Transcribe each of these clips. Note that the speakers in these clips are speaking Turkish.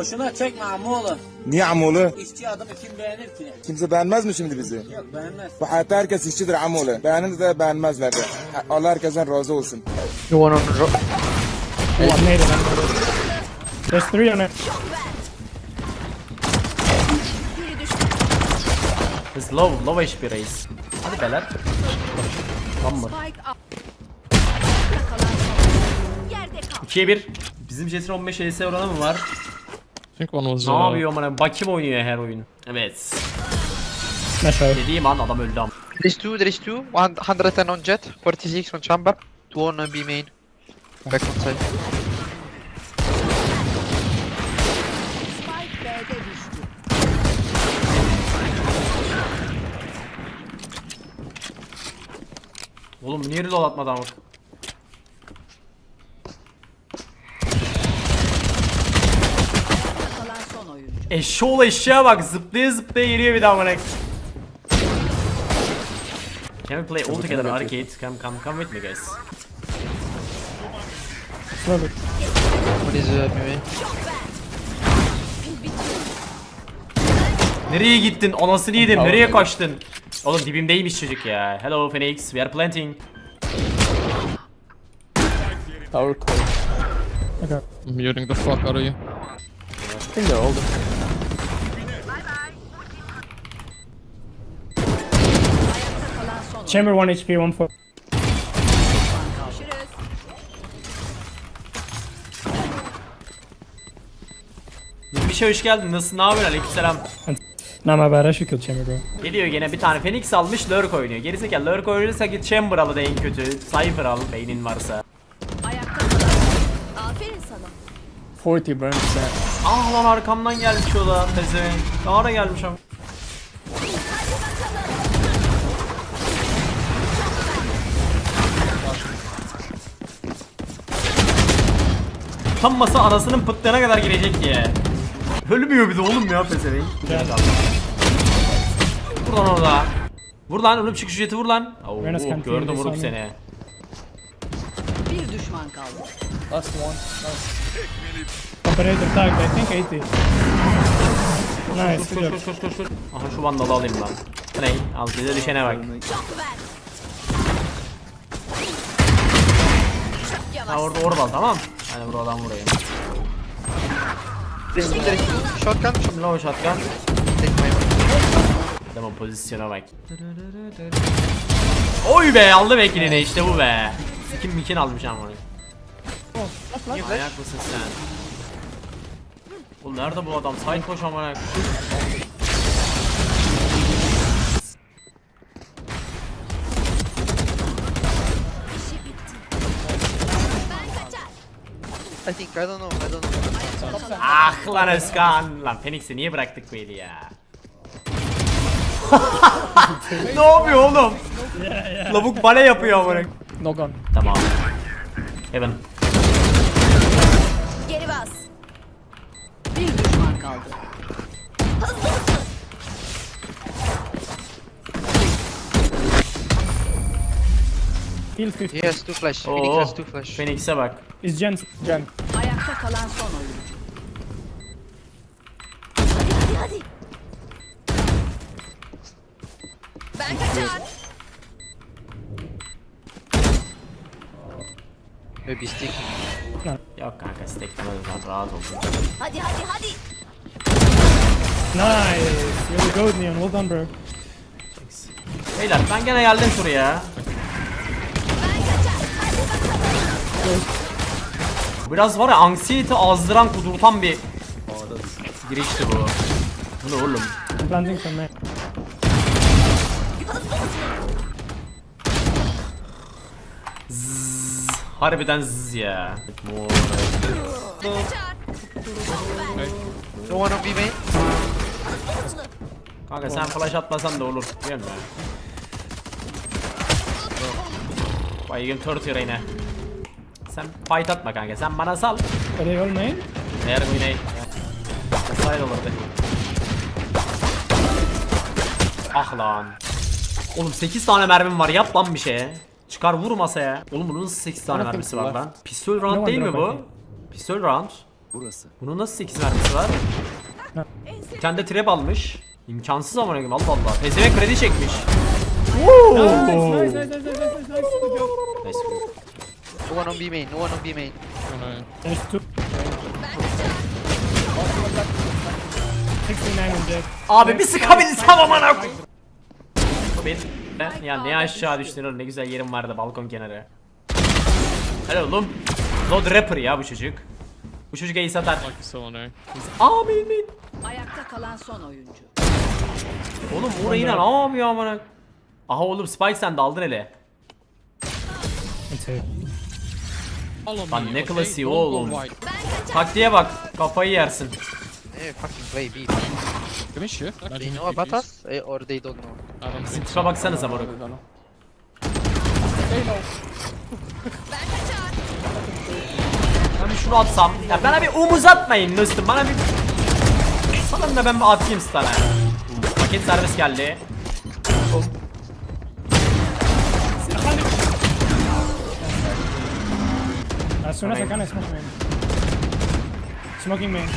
Boşuna çekme ammoğlu. Niye amoğlu? İşçi adamı kim beğenir ki? Kimse beğenmez mi şimdi bizi? Yok beğenmez. Bu hayatta herkes işçidir amoğlu. Beğenir de beğenmezler de. Allah herkesten razı olsun. You on the drop. Oh, I made it. There's three on it. Biz low, low HP reis. Hadi beyler. Kal. 2'ye 1. Bizim Jet'in 15 ES oranı mı var? Think one was. Ne Uh, yapıyor amına? Bakim oynuyor her oyun. Evet. Smash out. Dediğim an adam öldü ama. There is two, there is two. One- 110 on jet, 46 on chamber, two on B main. Back on side. Oğlum niye reload atmadan bak. Kalan son oyuncu. Eşşoğlu eşeğe bak zıplaya zıplaya geliyor bir daha amına. Can we play all together arcade? Come come come with me guys. Main. Nereye gittin? Anasını yedim. Nereye kaçtın? Oğlum dibimdeymiş çocuk ya. Hello Phoenix, we are planting. tower core. I'm muting the fuck out of you. I think they're older. Kalan son oyuncu. Chamber 1 HP, 1 4. Görüşürüz. Bir şey hoş geldin. Nasılsın? Ne haber? Aleykümselam. Bad. I should kill Chamber, bro. Geliyor gene bir tane Phoenix almış Lurk oynuyor. Gerizekalı Lurk oynuyorsa git Chamber al da en kötü. Cypher al beynin varsa. Ayakta kalan. Aferin sana. 40 burn percent. Ah lan arkamdan gelmiş o da pezevenk. Daha da gelmiş ama. Tam masa anasının pıttığına kadar girecek diye. Ölmüyor bir de oğlum ya pezevenk. Vur lan orada. Vur lan oğlum çıkış ücreti vur lan. Oo, can gördüm vurup seni. Bir düşman kaldı. Operator tagged, I think 80. Nice, Koş koş koş koş koş. Aha şu vandalı alayım lan. Bu Ne? Al bize düşene bak. Ha orada orbal tamam. Hadi buradan there is two. Shotgun, shot. Low shotgun. My one. Adamın pozisyona bak. Oy be aldı vekilini işte bu be. Kim mikin almış ama. Ayak mısın sen? Oğlum nerede bu adam? Side koş amına. I think, I don't know, I don't know. Ah lan Özkan. Lan Phoenix'i niye bıraktık bu eli ya? ne yapıyor oğlum? Lavuk bale yapıyor amına. No gun. Tamam. Heaven. Geri bas. Bir düşman kaldı. Heal 50. He has two flash. Phoenix Oo. has two flash. Phoenix'e bak. Is Jen. Jen. Ayakta kalan son oyuncu. Hadi hadi hadi. Ben kaçar. Maybe stick. Yok kanka steklemez rahat ol. Hadi hadi hadi. Nice. Really good, Neon. Well done, bro. Beyler ben gene geldim şuraya. Biraz var ya anksiyete azdıran kudurtan bir girişti bu. Bu ne oğlum? Planting from there. Harbiden zzz ya. Kaçar. No one on B main. Kanka sen flash atmasan da olur. Biliyor musun? Baygın torture yine. Sen fight atma kanka sen bana sal. All main? Eğer bu yine Side olurdu. Ah lan. Oğlum 8 tane mermim var yap lan bir şey. Çıkar vur masaya. Oğlum bunun nasıl 8 tane mermisi kimse var lan? Pistol round değil mi bu? Pistol round. Bunun nasıl 8 mermisi var? Bir tane de trap almış. İmkansız ama Allah Allah. Pezevenk kredi çekmiş. Nice, nice, nice, nice, nice, nice, nice. Good job. Neyse. No one on B main, no one on B main. There's two. 69 on jet. Abi bir sıkabilsem Bu benim. Ya ne aşağı düştün oğlum ne güzel yerim vardı balkon kenarı. Helal oğlum. Lord Rapper ya bu çocuk. Bu çocuk ace atar. Like you still on A. Aa main main. Ayakta kalan son oyuncu. Oğlum orayı ne yapıyor amına? Aha oğlum Spike sen de aldın hele. Lan ne okay? klasiği oğlum. Taktiğe bak kafayı yersin. Eh, fucking play B. They know about us, eh, or they don't know. Think Tipe baksanıza moruk. Ben bir şunu atsam. Ya bana bir omuz atmayın dostum. Bana bir... Sanırım da ben bir atayım sana. Paket servis geldi. As soon as I can, I smoke main. Smoking main.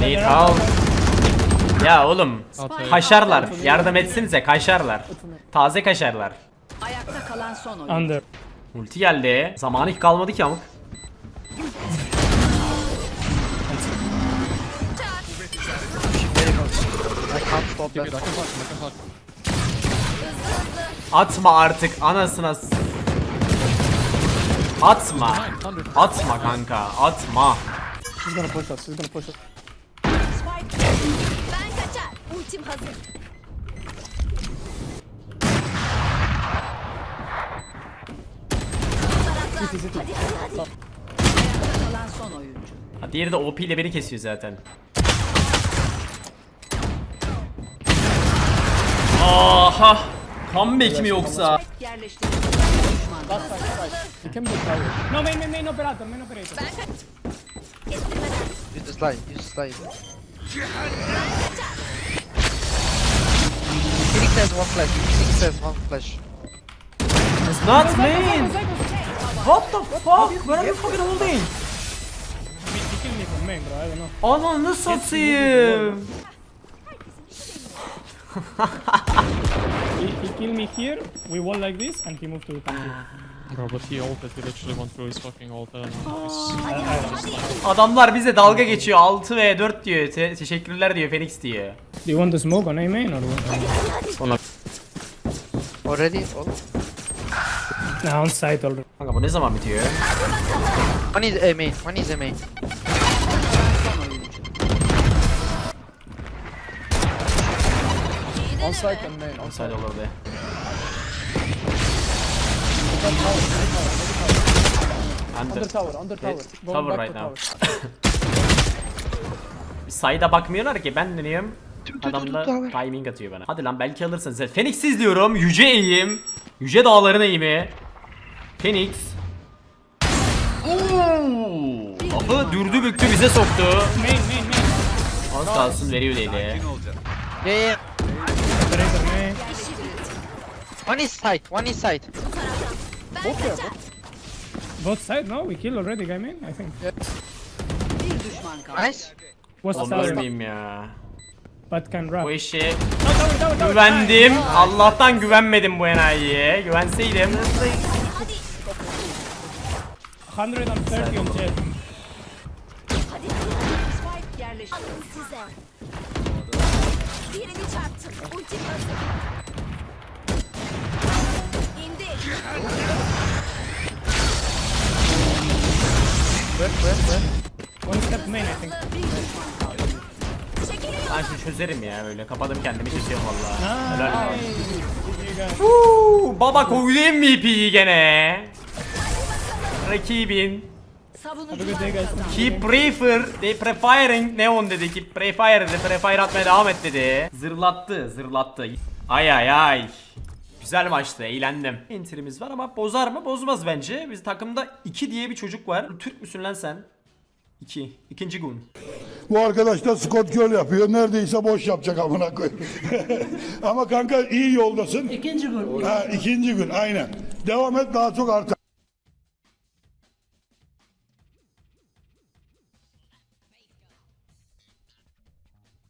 Neyi al. Ya oğlum. Kaşarlar. Yardım etsinize kaşarlar. Taze kaşarlar. Ayakta kalan son oyuncu. Under. Multi geldi. Zamanı hiç kalmadı ki amık. I can't stop Atma. Atma kanka. Atma. He's gonna push us. He's gonna push us. Spike. Ben kaçar. Ultim hazır. Hadi hadi hadi. Ayakta kalan son oyuncu. Ha, diğeri de OP ile beni kesiyor zaten. Aha! Comeback mi yoksa? Spike yerleştirildi. Düşman kaldı. He can be tower. No, main, main, main operator, main operator. Ben kaç. Use the slide, use the slide. Phoenix has one flash, Phoenix has one flash. It's not me! What the fuck? Where are you fucking holding? He, he killed me from main, bro. I don't know. Ananı satayım. He, he killed me here. We wall like this, and he moved to the tank. Bro, but he ulted, he literally went through his fucking ult. I don't know. He's- I, I don't know. Adamlar bize dalga geçiyor. 6 ve 4 diyor. Te- teşekkürler diyor Phoenix diyor. Do you want to smoke on A main or what? Already? All? Nah, on site already. Kanka bu ne zaman bitiyor? One is A main, one is A main. Side olurdu. Under tower, under tower. Going Tower back right to now. tower. Sayda bakmıyorlar ki ben deniyorum. Adam da timing atıyor bana. Hadi lan belki alırsın sen. Phoenix izliyorum. Yüce eğim. Yüce dağların eğimi. Phoenix. Lafı dürdü büktü bize soktu. Main, main, main. Az kalsın veriyor değil. Yeah, yeah. Operator main. One is side, one is side. Both side? No, we killed already, guy main. I think. Bir düşman kaldı. Nice. Was Oğlum tower, ölmeyeyim ya. but can run. Bu işi No, tower, tower, tower. güvendim. Allah'tan güvenmedim bu enayiye. Güvenseydim. 130 on jet. Spike yerleştirildi. size. Birini çarptım. Ultim hazır. Çözerim ya böyle. Kapadım kendimi çözüyorum valla. Helal olsun. Uuu, baba koydu MVP'yi gene. Rakibin. Keep prefer, they prefiring Neon dedi ki prefire dedi, prefire atmaya devam et dedi. Zırlattı, zırlattı. Ay ay ay. Güzel maçtı, eğlendim. Enterimiz var ama bozar mı? Bozmaz bence. Biz takımda 2 diye bir çocuk var. Türk müsün lan sen? 2. İkinci gün. Bu arkadaş da Scott Curl yapıyor. Neredeyse boş yapacak amına koyayım. Ama kanka iyi yoldasın. İkinci gün. Ha, ikinci gün aynen. Devam et daha çok artar.